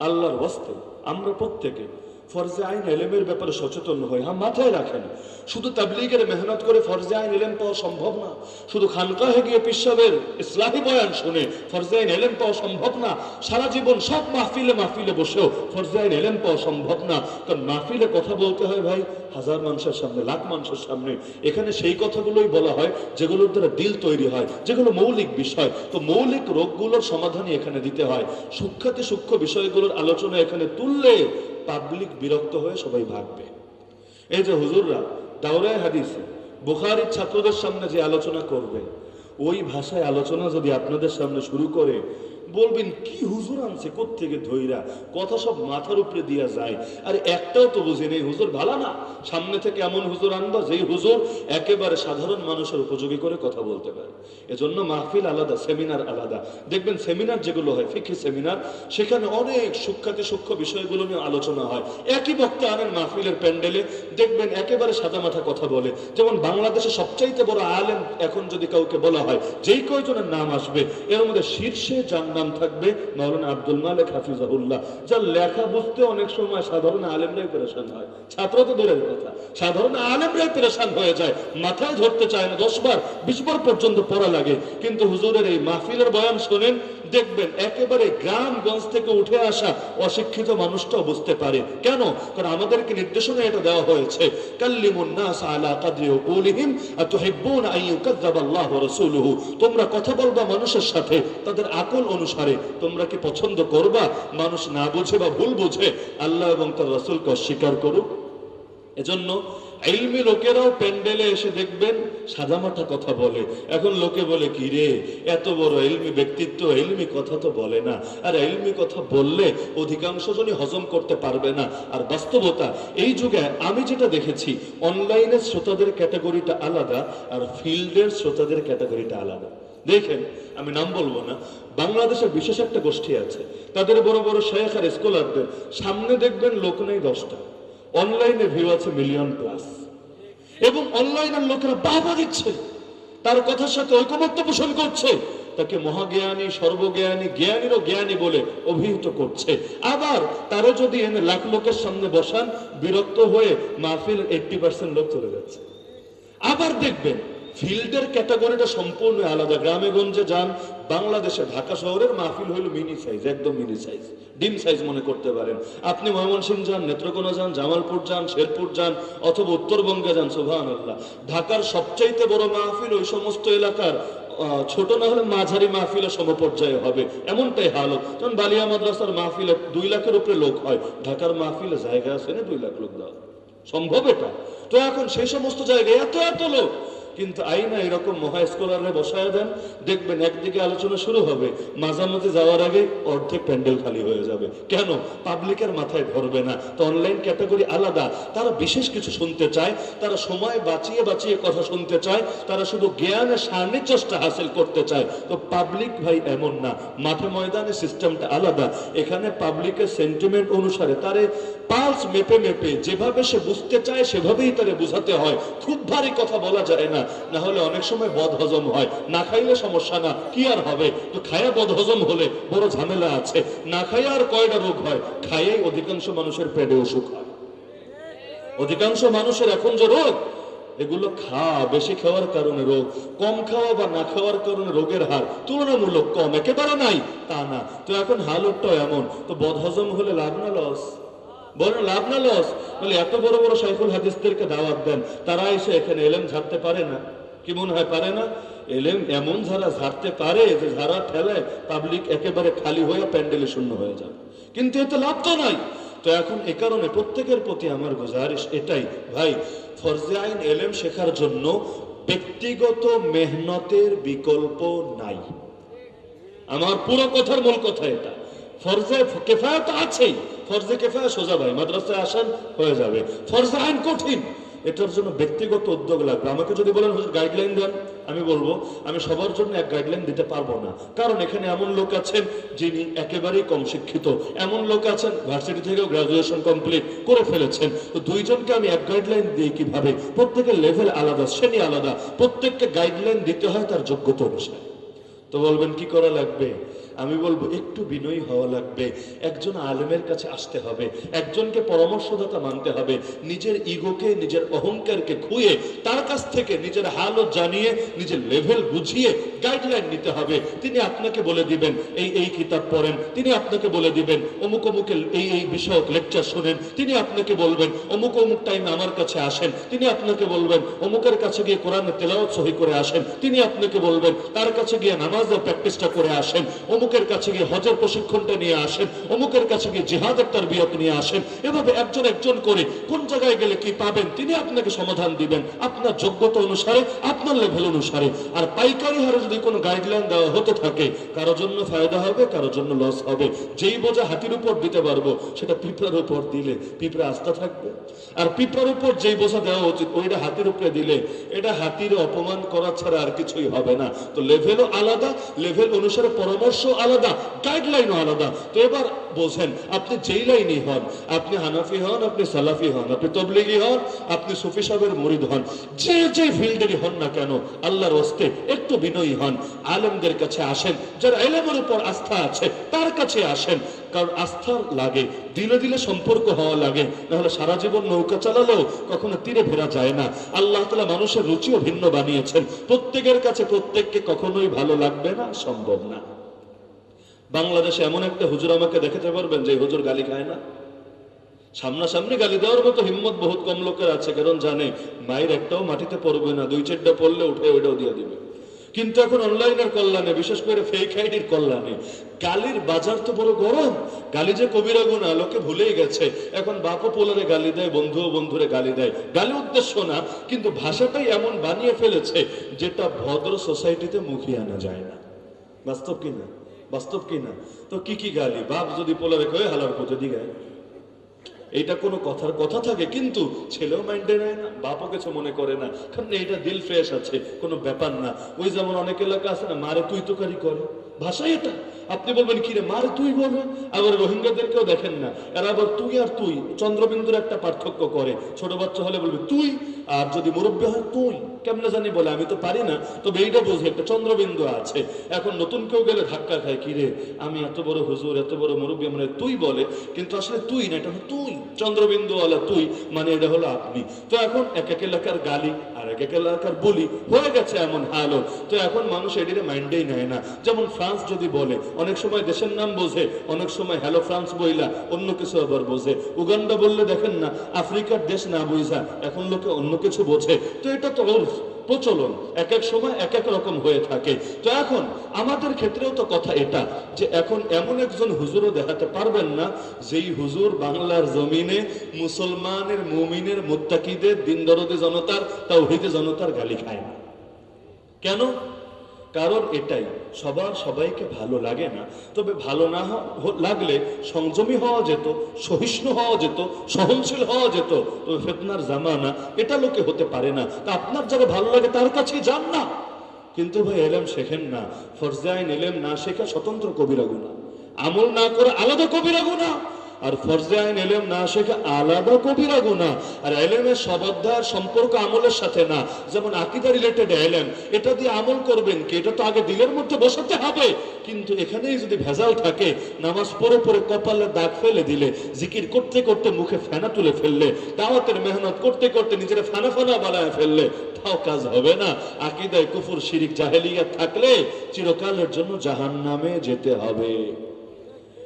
আল্লাহর বস্তু আমরা প্রত্যেকে। ফরজে আইন এলেমের ব্যাপারে সচেতন হই হ্যাঁ মাথায় রাখেন। শুধু তাবলিগের মেহনত করে ফরজে আইন এলেম পাওয়া সম্ভব না। শুধু খানকাহে গিয়ে পিসাবের ইসলামী বয়ান শুনে ফরজে আইন এলেম পাওয়া সম্ভব না। সারা জীবন সব মাহফিলে মাহফিলে বসেও ফরজে আইন এলেম পাওয়া সম্ভব না। কারণ মাহফিলে কথা বলতে হয় ভাই, হাজার মানুষের সামনে, লাখ মানুষের সামনে। এখানে সেই কথাগুলোই বলা হয়, যেগুলোর দ্বারা দিল তৈরি হয়, যেগুলো মৌলিক বিষয়। তো মৌলিক রোগগুলোর সমাধানই এখানে দিতে হয়। সূক্ষাতি সূক্ষ্ম বিষয়গুলোর আলোচনা এখানে তুললে পাবলিক বিরক্ত হয়ে সবাই ভাববে এই যে হুজুররা, দাওরায় হাদিস, বুখারির ছাত্রদের সামনে যে আলোচনা করবে, ওই ভাষায় আলোচনা যদি আপনাদের সামনে শুরু করে বলবেন, কি হুজুর আনছে থেকে ধৈরা কথা সব মাথার উপরে দিয়া যায়। আর একটাও তো বুঝি নেই, হুজুর ভালো না? সামনে থেকে এমন হুজুর আনবা যেই হুজুর একেবারে সাধারণ মানুষের উপযোগী করে কথা বলতে পারে। এজন্য মাহফিল আলাদা, সেমিনার আলাদা। দেখবেন, সেমিনার যেগুলো হয় ফিকি সেমিনার, সেখানে অনেক সূক্ষাতি সূক্ষ্ম বিষয়গুলো নিয়ে আলোচনা হয়। একই বক্তা আনেন মাহফিলের প্যান্ডেলে, দেখবেন একেবারে সাদা মাথা কথা বলে। যেমন বাংলাদেশে সবচাইতে বড় আলেম এখন যদি কাউকে বলা হয়, যেই কয়জনের নাম আসবে? এর মধ্যে শীর্ষে যার নাম থাকবে মৌলানা আব্দুল মালিক হাফিজাহুল্লাহ, যার লেখা বুঝতে অনেক সময় সাধারণ আলেমরাই পেরেশান হয়। ছাত্র তো দূরের কথা। সাধারণ আলেমরাই পেরেশান হয়ে যায়। মাথায় ধরতে চায় না, দশ বার, বিশ বার পর্যন্ত পড়া লাগে। কিন্তু হুজুরের এই মাহফিলের বয়ান শোনেন, দেখবেন একেবারে গ্রামগঞ্জ থেকে উঠে আসা অশিক্ষিত মানুষটাও বুঝতে পারে। কেন? কারণ আমাদেরকে নির্দেশনা এটা দেওয়া হয়েছে, কাল্লিমুন নাস আলা কাদরি উকুলিহিম, আতুহিব্বুন আন ইউকাযযাবাল্লাহু রাসূলুহু। তোমরা কথা বলবা মানুষের সাথে, তাদের আকল অনুসারে তোমরা কি পছন্দ করবা? মানুষ না বুঝে বা ভুল বুঝে, আল্লাহ এবং তার রাসূলকে অস্বীকার করুক। এজন্য এলমি লোকেরাও প্যান্ডেলে এসে দেখবেন, সাদামাটা কথা বলে। এখন লোকে বলে কি রে এত বড় এলমি ব্যক্তিত্ব এলমি কথা তো বলে না। আর এলমি কথা বললে অধিকাংশ জনই হজম করতে পারবে না। আর বাস্তবতা, এই যুগে আমি যেটা দেখেছি, অনলাইনের শ্রোতাদের ক্যাটাগরিটা আলাদা আর ফিল্ডের শ্রোতাদের ক্যাটাগরিটা আলাদা। দেখেন, আমি নাম বলব না বাংলাদেশের বিশেষ একটা গোষ্ঠী আছে। তাদের বড় বড় শেখ আর স্কলারদের সামনে দেখবেন লোক নেই দশটা। অনলাইনে ভিউ আছে মিলিয়ন প্লাস এবং অনলাইনের লোকেরা বাবা দিচ্ছে। তার কথার সাথে ঐকমত্য পোষণ করছে। তাকে মহাজ্ঞানী, সর্বজ্ঞানী, জ্ঞানীরও জ্ঞানী বলে অভিহিত করছে। আবার তারও যদি এনে লাখ লোকের সামনে বসান, বিরক্ত হয়ে মাহফিল এইটটি পার্সেন্ট লোক চলে যাচ্ছে। আবার দেখবেন, ফিল্ডের ক্যাটাগরিটা সম্পূর্ণ আলাদা। গ্রামে, গঞ্জে যান বাংলাদেশে ঢাকা শহরের মাহফিল হইল মিনি সাইজ একদম মিনি সাইজ ডিম সাইজ মনে করতে পারেন। আপনি ময়মনসিংহ যান, নেত্রকোনা যান, জামালপুর যান, শেরপুর যান, অথবা উত্তরবঙ্গে যান সোভান আল্লাহ ঢাকার সবচাইতে বড় মাহফিল ওই সমস্ত এলাকার ছোট না হলে মাঝারি মাহফিলে সমপর্যায়ে হবে। এমনটাই হালত। যেমন বালিয়া মাদ্রাসার মাহফিলে দুই লাখের উপরে লোক হয়। ঢাকার মাহফিলে জায়গা আছে না দুই লাখ লোক দেওয়া? সম্ভব এটা? তো এখন সেই সমস্ত জায়গায় এত এত লোক। কিন্তু আইনা এরকম মহা স্কলারে বসায় দেন, দেখবেন একদিকে আলোচনা শুরু হবে, মাঝামাঝি যাওয়ার আগে অর্ধেক প্যান্ডেল খালি হয়ে যাবে। কেন? পাবলিকের মাথায় ধরবে না, তো অনলাইন ক্যাটাগরি আলাদা। তারা বিশেষ কিছু শুনতে চায়, তারা সময় বাঁচিয়ে বাঁচিয়ে কথা শুনতে চায়, তারা শুধু জ্ঞানের সান্নিধ্যটা হাসিল করতে চায়। তো পাবলিক ভাই এমন না, মাঠে ময়দানে সিস্টেমটা আলাদা। এখানে পাবলিকের সেন্টিমেন্ট অনুসারে তারে পালস মেপে মেপে যেভাবে সে বুঝতে চায়, সেভাবেই তারে বুঝাতে হয়। খুব ভারী কথা বলা যায় না। না হলে অনেক সময় বদ হজম হয়। না খাইলে সমস্যা না, কি আর হবে? তো খায়া বদ হজম হলে বড় ঝামেলা আছে। না খাইয়া আর কয়টা রোগ হয়? খাইয়াই অধিকাংশ মানুষের পেটে অসুখ হয়। অধিকাংশ মানুষের এখন যে রোগ, এগুলো খাওয়া বেশি খাওয়ার কারণে রোগ, কম খাওয়া বা না খাওয়ার কারণে রোগের হার তুলনামূলক কম, একেবারে নাই, তা না। তো এখন হালতটা এমন, তো বদহজম হলে লাভ না লস বড় লাভ না লস? বলে, এত বড় বড় সাইফুল হাদিসদেরকে দাওয়াত দেন, তারা এসে এখানে এলেম ঝাড়তে পারে না। কি মনে হয় পারে না? এলেম এমন ঝাড়া ঝাড়তে পারে যে ঝাড়া ঠেলে পাবলিক একেবারে খালি হয়ে প্যান্ডেলে শূন্য হয়ে যাবে। কিন্তু এতে লাভ তো নাই। তো এখন এ কারণে প্রত্যেকের প্রতি আমার গুজারিশ এটাই, ভাই, ফরজে আইন এলেম শেখার জন্য ব্যক্তিগত মেহনতের বিকল্প নাই। আমার পুরো কথার মূল কথা এটা। ফরজে তো আছেই। ফরজে সোজা ভাই, মাদ্রাসায় আসেন, হয়ে যাবে। ফরজে আইন কঠিন। এটার জন্য ব্যক্তিগত উদ্যোগ লাগবে। আমাকে যদি বলেন গাইডলাইন দেন। আমি বলব, আমি সবার জন্য এক গাইডলাইন দিতে পারব না। কারণ এখানে এমন লোক আছেন যিনি একেবারেই কম শিক্ষিত। এমন লোক আছেন ভার্সিটি থেকেও গ্রাজুয়েশন কমপ্লিট করে ফেলেছেন। তো দুইজনকে আমি এক গাইডলাইন দিই কীভাবে? প্রত্যেকের লেভেল আলাদা, শ্রেণি আলাদা। প্রত্যেককে গাইডলাইন দিতে হয় তার যোগ্যতা অনুসারে। তো বলবেন, কি করা লাগবে? আমি বলব, একটু বিনয়ী হওয়া লাগবে। একজন আলেমের কাছে আসতে হবে। একজনকে পরামর্শদাতা মানতে হবে। নিজের ইগোকে, নিজের অহংকারকে খুয়ে, তার কাছ থেকে নিজের হালও জানিয়ে, নিজের লেভেল বুঝিয়ে গাইডলাইন নিতে হবে। তিনি আপনাকে বলে দিবেন, এই এই কিতাব পড়েন। তিনি আপনাকে বলে দিবেন, অমুক অমুকের এই এই বিষয়ক লেকচার শোনেন। তিনি আপনাকে বলবেন, অমুক অমুক টাইমে আমার কাছে আসেন। তিনি আপনাকে বলবেন, অমুকের কাছে গিয়ে কোরআনে তেলাওয়াত সহি করে আসেন। তিনি আপনাকে বলবেন, তার কাছে গিয়ে নামাজের প্র্যাকটিসটা করে আসেন। অমুকের কাছে গিয়ে হজের প্রশিক্ষণটা নিয়ে আসেন, অমুকের কাছে গিয়ে জিহাদের তার বিয়ত নিয়ে আসেন। এভাবে একজন একজন করে কোন জায়গায় গেলে কি পাবেন, তিনি আপনাকে সমাধান দিবেন। আপনার যোগ্যতা অনুসারে, আপনার লেভেল অনুসারে। আর পাইকারি হারে যদি কোনো গাইডলাইন দেওয়া হতে থাকে, কারও জন্য ফায়দা হবে, কারও জন্য লস হবে। যেই বোঝা হাতির উপর দিতে পারব, সেটা পিঁপড়ার উপর দিলে পিঁপড়া আস্থা থাকবে। আর পিঁপড়ার উপর যেই বোঝা দেওয়া উচিত, ওইটা হাতির উপরে দিলে এটা হাতির অপমান করা ছাড়া আর কিছুই হবে না। তো লেভেলও আলাদা লেভেল অনুসারে পরামর্শ আলাদা গাইডলাইনও আলাদা। তো এবার বোঝেন, আপনি যেই লাইনই হন, আপনি হানাফি হন, আপনি সালাফি হন, আপনি তবলিগি হন, আপনি সুফি সাহেবের মুরিদ হন, যে যে ফিল্ডেরই হন না কেন, আল্লাহর হস্তে একটু বিনয়ী হন। আলেমদের কাছে আসেন, যার এলেমের উপর আস্থা আছে, তার কাছে আসেন। কারণ আস্থা লাগে, দিলে দিলে সম্পর্ক হওয়া লাগে, নাহলে সারা জীবন নৌকা চালালেও কখনো তীরে ফেরা যায় না। আল্লাহ তালা মানুষের রুচিও ভিন্ন বানিয়েছেন। প্রত্যেকের কাছে প্রত্যেককে কখনোই ভালো লাগবে না, সম্ভব না। বাংলাদেশে এমন একটা হুজুর আমাকে দেখাতে পারবেন যে হুজুর গালি খায় না। সামনাসামনি গালি দেওয়ার মতো হিম্মত বহুত কম লোকের আছে, কারণ জানে মায়ের একটাও মাটিতে পড়বে না, দুই চারটা পড়লে উঠে ওইটাও দিয়ে দিবে। কিন্তু এখন অনলাইনের কল্যাণে, বিশেষ করে ফেক আইডির কল্যাণে, গালির বাজার তো বড় গরম। গালি যে কবিরা গুণা, লোকে ভুলেই গেছে। এখন বাপও পোলারে গালি দেয়, বন্ধুও বন্ধুরে গালি দেয়। গালি উদ্দেশ্য না, কিন্তু ভাষাটাই এমন বানিয়ে ফেলেছে, যেটা ভদ্র সোসাইটিতে মুখিয়ে আনা যায় না। বাস্তব কিনা বাস্তব কি না? তো কি কি গালি? বাপ যদি পোলারে কয়ে হালার পুজো দিগায় এটা কোনো কথার কথা থাকে, কিন্তু ছেলেও মাইন্ডে নেয় না, বাপও কিছু মনে করে না। কারণ এটা দিল ফ্রেশ আছে, কোনো ব্যাপার না। ওই যেমন অনেক এলাকা আছে না, মারে তুই তোকারি করে। ভাষাই এটা। আপনি বলবেন কি রে মারে তুই বলবে আবার রোহিঙ্গাদেরকেও দেখেন না। এরা আবার তুই আর তুই, চন্দ্রবিন্দুর একটা পার্থক্য করে। ছোট বাচ্চা হলে বলবে, তুই? আর যদি মুরব্বী হয়, তুই? কেমনে জানি বলে, আমি তো পারি না। তবে এইটা বুঝি, একটা চন্দ্রবিন্দু আছে। এখন নতুন কেউ গেলে ধাক্কা খায় কি রে আমি এত বড় হুজুর, এত বড় মুরব্বী মানে তুই বলে, কিন্তু আসলে তুই না, এটা হলো তুই। চন্দ্রবিন্দুওয়ালা তুই মানে এটা হলো আপনি। তো এখন এক এক এলাকার গালি, আর এক এক এলাকার বলি, হয়ে গেছে এমন হালো। তো এখন মানুষ এটিরে মাইন্ডেই নেয় না। যেমন ফ্রান্স যদি বলে, অনেক সময় দেশের নাম বোঝে, অনেক সময় হ্যালো ফ্রান্স বইলা অন্য কিছু আবার বোঝে। উগান্ডা বললে দেখেন না, আফ্রিকার দেশ না বুঝা এখন লোকে অন্য কিছু বোঝে। তো এটা তো প্রচলন, এক এক সময় এক এক রকম হয়ে থাকে। তো এখন আমাদের ক্ষেত্রেও তো কথা এটা, যে এখন এমন একজন হুজুরও দেখাতে পারবেন না, যেই হুজুর বাংলার জমিনে মুসলমানের, মুমিনের, মুত্তাকিদের দিন দরদে জনতার, তাওহিদে জনতার গালি খায় না। কেন? কারণ এটাই, সবার সবাইকে ভালো লাগে না। তবে ভালো না লাগলে সংযমী হওয়া যেত, সহিষ্ণু হওয়া যেত, সহনশীল হওয়া যেত। তবে ফেতনার জামানা, এটা লোকে হতে পারে না। তা আপনার যারা ভালো লাগে, তার কাছেই যান না। কিন্তু ভাই, এলেম শেখেন না। ফরজাইন এলেম না শেখা স্বতন্ত্র কবিরা গুণা। আমল না করে আলাদা কবিরা গুণা। আর ফরজে আইন এলেম না শেখা আলাদা কবিরা গুণা। আর এলেমের সবাধ্যায়ের সম্পর্ক আমলের সাথে না। যেমন আকিদা রিলেটেড এলেম, এটা দিয়ে আমল করবেন কি? এটা তো আগে দিলের মধ্যে বসাতে হবে। কিন্তু এখানেই যদি ভেজাল থাকে, নামাজ পড়ে পড়ে কপালে দাগ ফেলে দিলে, জিকির করতে করতে মুখে ফেনা তুলে ফেললে, দাওয়াতের মেহনত করতে করতে নিজের ফানা ফানা বানায় ফেললে, তাও কাজ হবে না। আকিদায় কুফুর শিরিক জাহেলিয়া থাকলে চিরকালের জন্য জাহান্নামে যেতে হবে।